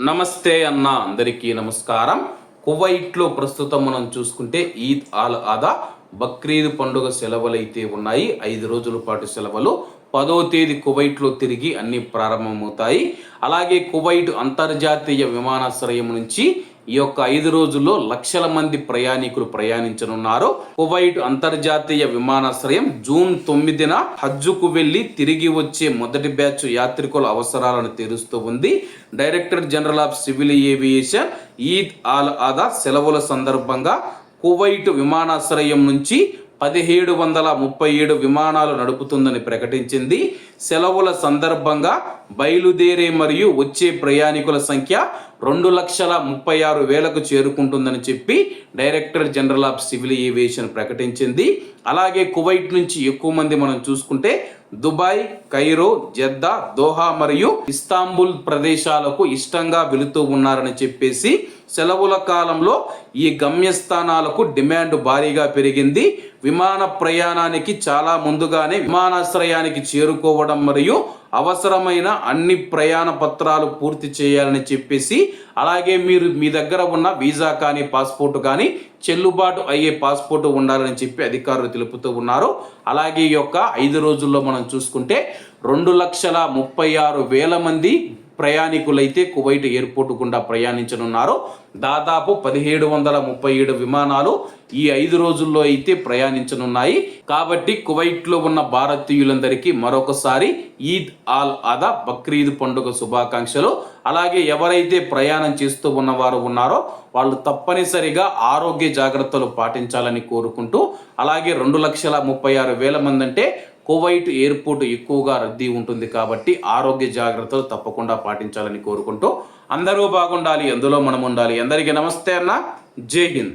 నమస్తే అన్న అందరికీ నమస్కారం. కువైట్లో ప్రస్తుతం మనం చూసుకుంటే ఈద్ ఆల్ ఆదా బక్రీద్ పండుగ సెలవులు అయితే ఉన్నాయి. ఐదు రోజుల పాటు సెలవులు. పదో తేదీ కువైట్లో తిరిగి అన్ని ప్రారంభమవుతాయి. అలాగే కువైట్ అంతర్జాతీయ విమానాశ్రయం నుంచి ఈ యొక్క ఐదు రోజుల్లో లక్షల మంది ప్రయాణికులు ప్రయాణించనున్నారు. కువైట్ అంతర్జాతీయ విమానాశ్రయం జూన్ తొమ్మిదిన హజ్జుకు వెళ్ళి తిరిగి వచ్చే మొదటి బ్యాచ్ యాత్రికుల అవసరాలను తీరుస్తూ ఉంది. Director general of civil aviation Eid al Adha సెలవుల సందర్భంగా కువైట్ విమానాశ్రయం నుంచి పదిహేడు వందల ముప్పై ఏడు విమానాలు నడుపుతుందని ప్రకటించింది. సెలవుల సందర్భంగా బయలుదేరే మరియు వచ్చే ప్రయాణికుల సంఖ్య రెండు లక్షల ముప్పై ఆరు వేలకు చేరుకుంటుందని చెప్పి director general of civil aviation ప్రకటించింది. అలాగే కువైట్ నుంచి ఎక్కువ మంది మనం చూసుకుంటే దుబాయ్ కైరో జెద్దా దోహా మరియు ఇస్తాంబుల్ ప్రదేశాలకు ఇష్టంగా వెళుతూ ఉన్నారని చెప్పేసి సెలవుల కాలంలో ఈ గమ్యస్థానాలకు డిమాండ్ భారీగా పెరిగింది. విమాన ప్రయాణానికి చాలా ముందుగానే విమానాశ్రయానికి చేరుకోవడం మరియు అవసరమైన అన్ని ప్రయాణ పత్రాలు పూర్తి చేయాలని చెప్పేసి అలాగే మీరు మీ దగ్గర ఉన్న వీసా కానీ పాస్పోర్ట్ కానీ చెల్లుబాటు అయ్యే పాస్పోర్ట్ ఉండాలని చెప్పి అధికారులు తెలుపుతూ ఉన్నారు. అలాగే ఈ యొక్క ఐదు రోజుల్లో మనం చూసుకుంటే రెండు లక్షల ముప్పై ఆరు వేల మంది ప్రయాణికులైతే కువైట్ ఎయిర్పోర్ట్ గుండా ప్రయాణించనున్నారు. దాదాపు పదిహేడు వందల ముప్పై ఏడు విమానాలు ఈ ఐదు రోజుల్లో అయితే ప్రయాణించనున్నాయి. కాబట్టి కువైట్లో ఉన్న భారతీయులందరికీ మరొకసారి ఈద్ ఆల్ అదా బక్రీద్ పండుగ శుభాకాంక్షలు. అలాగే ఎవరైతే ప్రయాణం చేస్తూ ఉన్నవారు ఉన్నారో వాళ్ళు తప్పనిసరిగా ఆరోగ్య జాగ్రత్తలు పాటించాలని కోరుకుంటూ అలాగే రెండు లక్షల ముప్పై ఆరు వేల మంది అంటే కువైట్ ఎయిర్పోర్ట్ ఎక్కువగా రద్దీ ఉంటుంది కాబట్టి ఆరోగ్య జాగ్రత్తలు తప్పకుండా పాటించాలని కోరుకుంటూ అందరూ బాగుండాలి అందులో మనం ఉండాలి అందరికీ నమస్తే అన్న. జై హింద్.